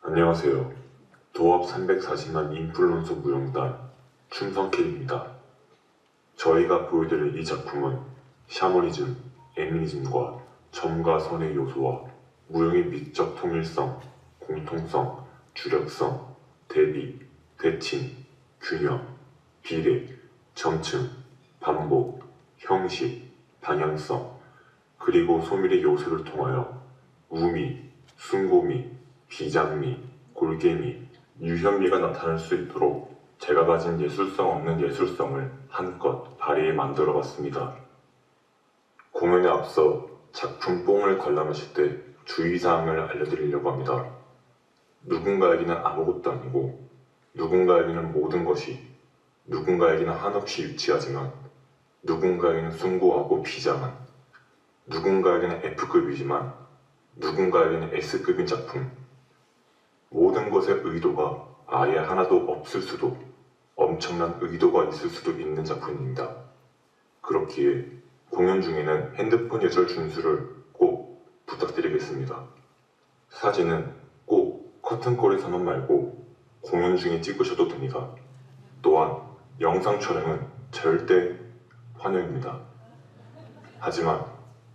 안녕하세요. 도합 340만 인플루언서 무용단 춤성킬입니다. 저희가 보여드릴 이 작품은 샤머니즘, 에미니즘과 점과 선의 요소와 무용의 미적 통일성, 공통성, 주력성, 대비, 대칭, 균형, 비례, 점층, 반복, 형식, 방향성, 그리고 소밀의 요소를 통하여 우미, 순고미, 비장미, 골개미, 유현미가 나타날 수 있도록 제가 가진 예술성 없는 예술성을 한껏 발휘해 만들어 봤습니다. 공연에 앞서 작품 뽕을 관람하실 때 주의사항을 알려드리려고 합니다. 누군가에게는 아무것도 아니고 누군가에게는 모든 것이 누군가에게는 한없이 유치하지만 누군가에게는 숭고하고 비장한 누군가에게는 F급이지만 누군가에게는 S급인 작품 모든 것의 의도가 아예 하나도 없을 수도 엄청난 의도가 있을 수도 있는 작품입니다. 그렇기에 공연 중에는 핸드폰 예절 준수를 꼭 부탁드리겠습니다. 사진은 꼭 커튼콜에서만 말고 공연 중에 찍으셔도 됩니다. 또한 영상 촬영은 절대 환영입니다. 하지만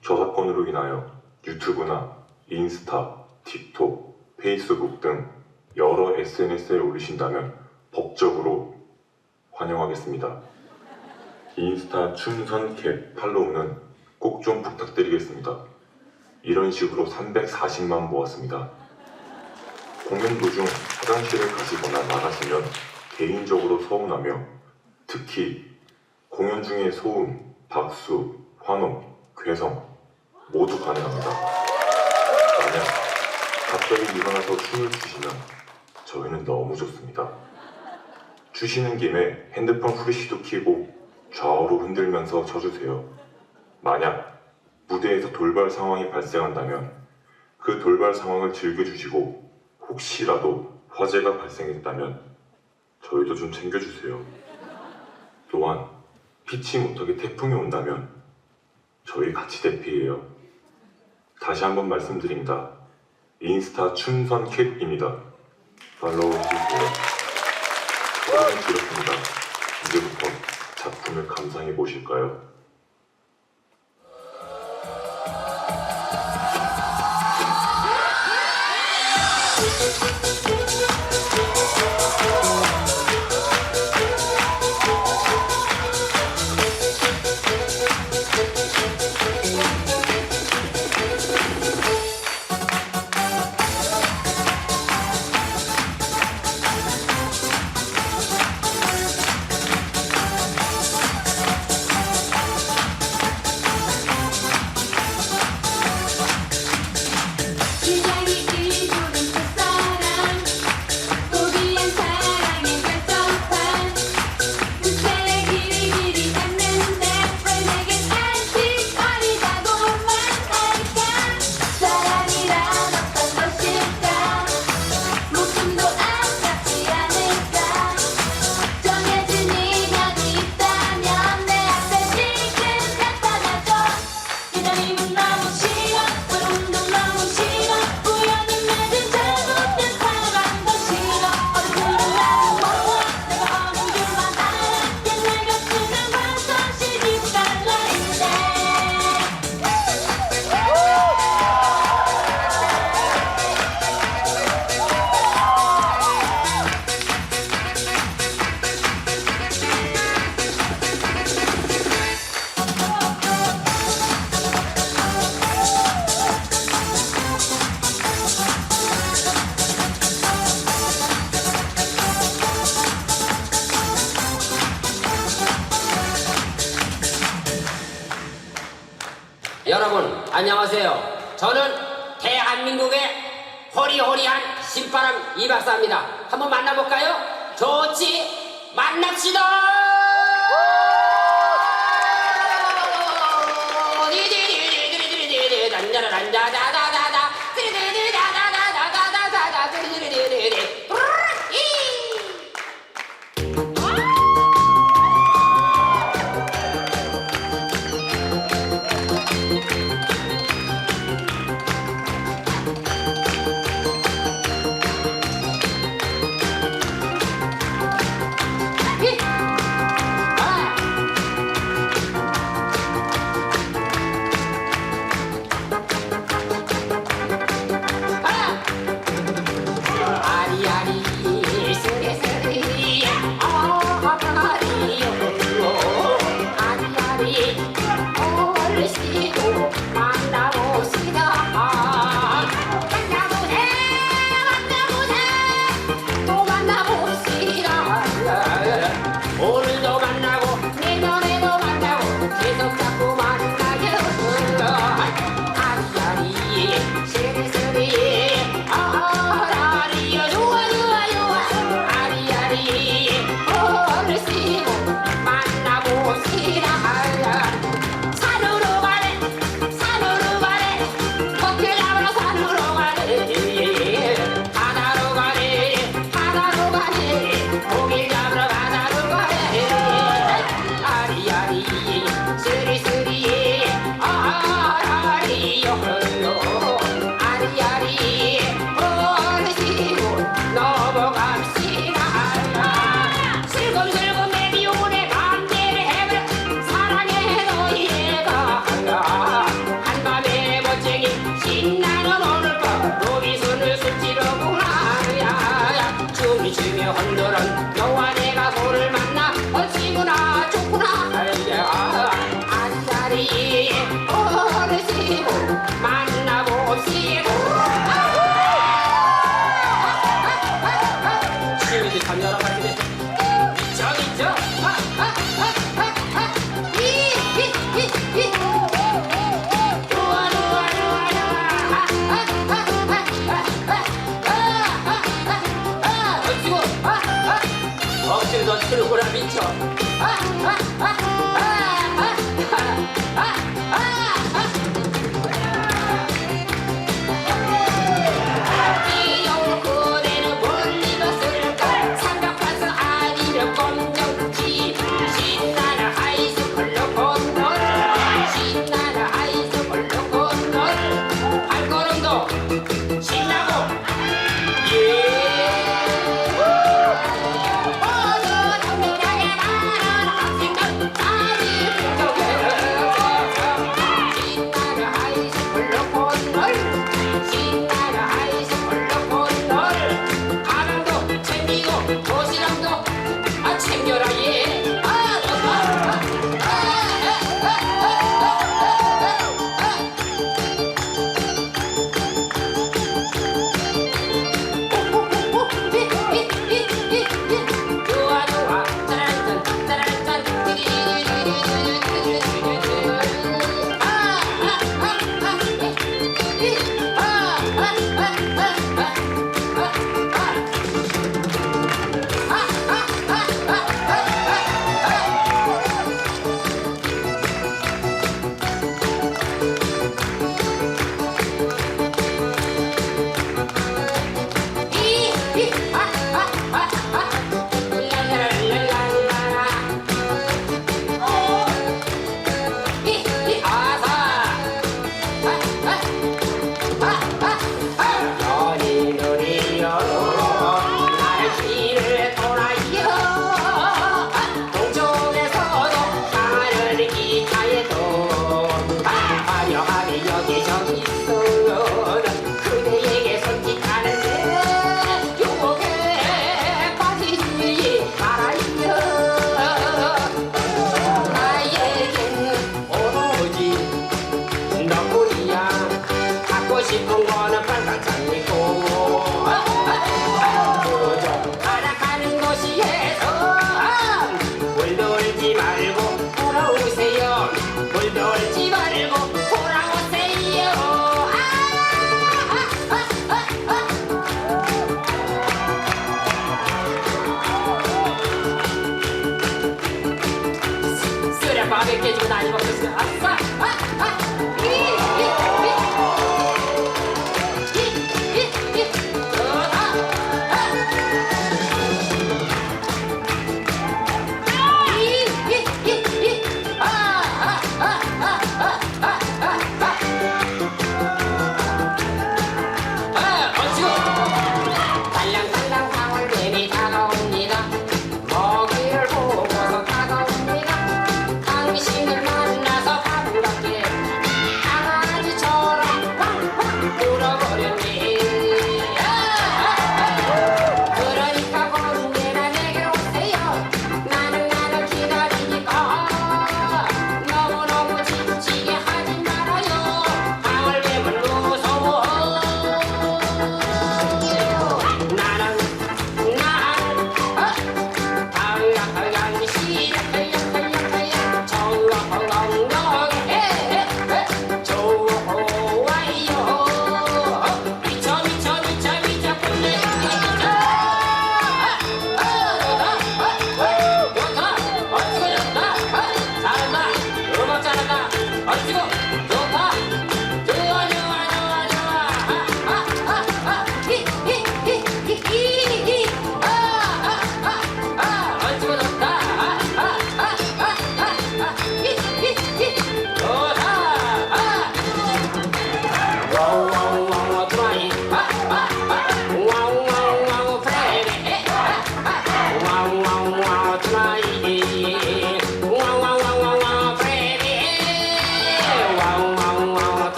저작권으로 인하여 유튜브나 인스타, 틱톡, 페이스북 등 여러 SNS에 올리신다면 법적으로 환영하겠습니다. 인스타 춤선캡 팔로우는 꼭 좀 부탁드리겠습니다. 이런 식으로 340만 모았습니다. 공연 도중 화장실을 가시거나 나가시면 개인적으로 서운하며 특히 공연 중에 소음, 박수, 환호, 괴성 모두 가능합니다. 만약 갑자기 일어나서 춤을 추시면 저희는 너무 좋습니다. 추시는 김에 핸드폰 후레쉬도 켜고 좌우로 흔들면서 쳐주세요. 만약 무대에서 돌발 상황이 발생한다면 그 돌발 상황을 즐겨주시고 혹시라도 화재가 발생했다면 저희도 좀 챙겨주세요. 또한 피치 못하게 태풍이 온다면 저희 같이 대피해요. 다시 한번 말씀드립니다. 인스타 춤선 캡입니다. 팔로우 해주세요. 프로그램 길었습니다. 이제부터 작품을 감상해 보실까요?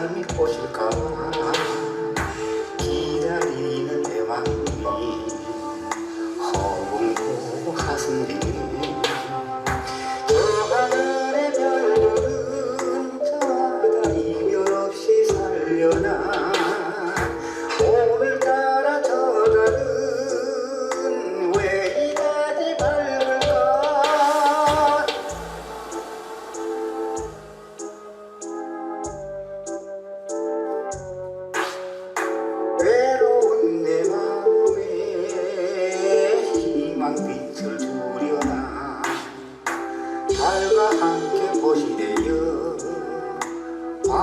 Hanımın borçlu kaldım ha.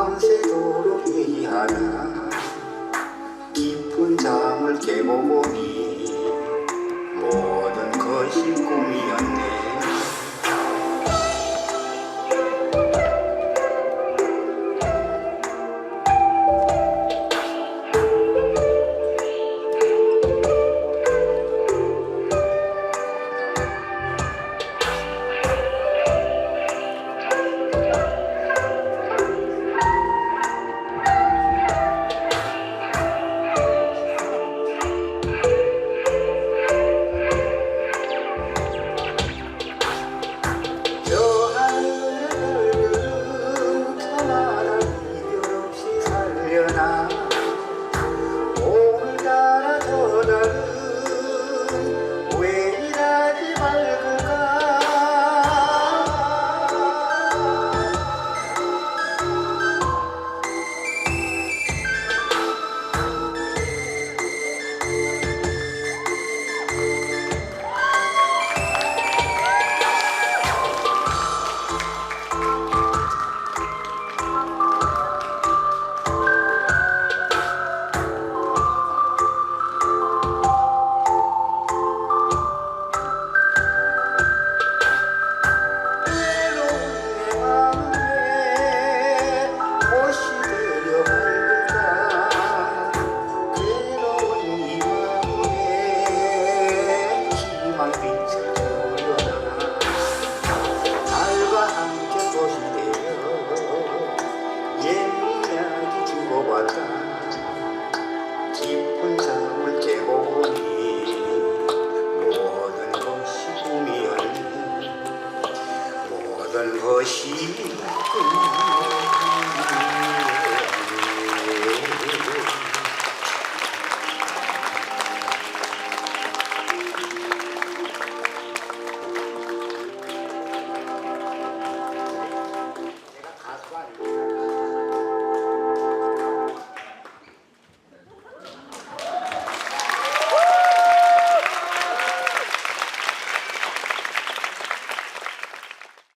밤새도록 회의하나 깊은 잠을 깨고 보니 모든 것이 꿈이었네.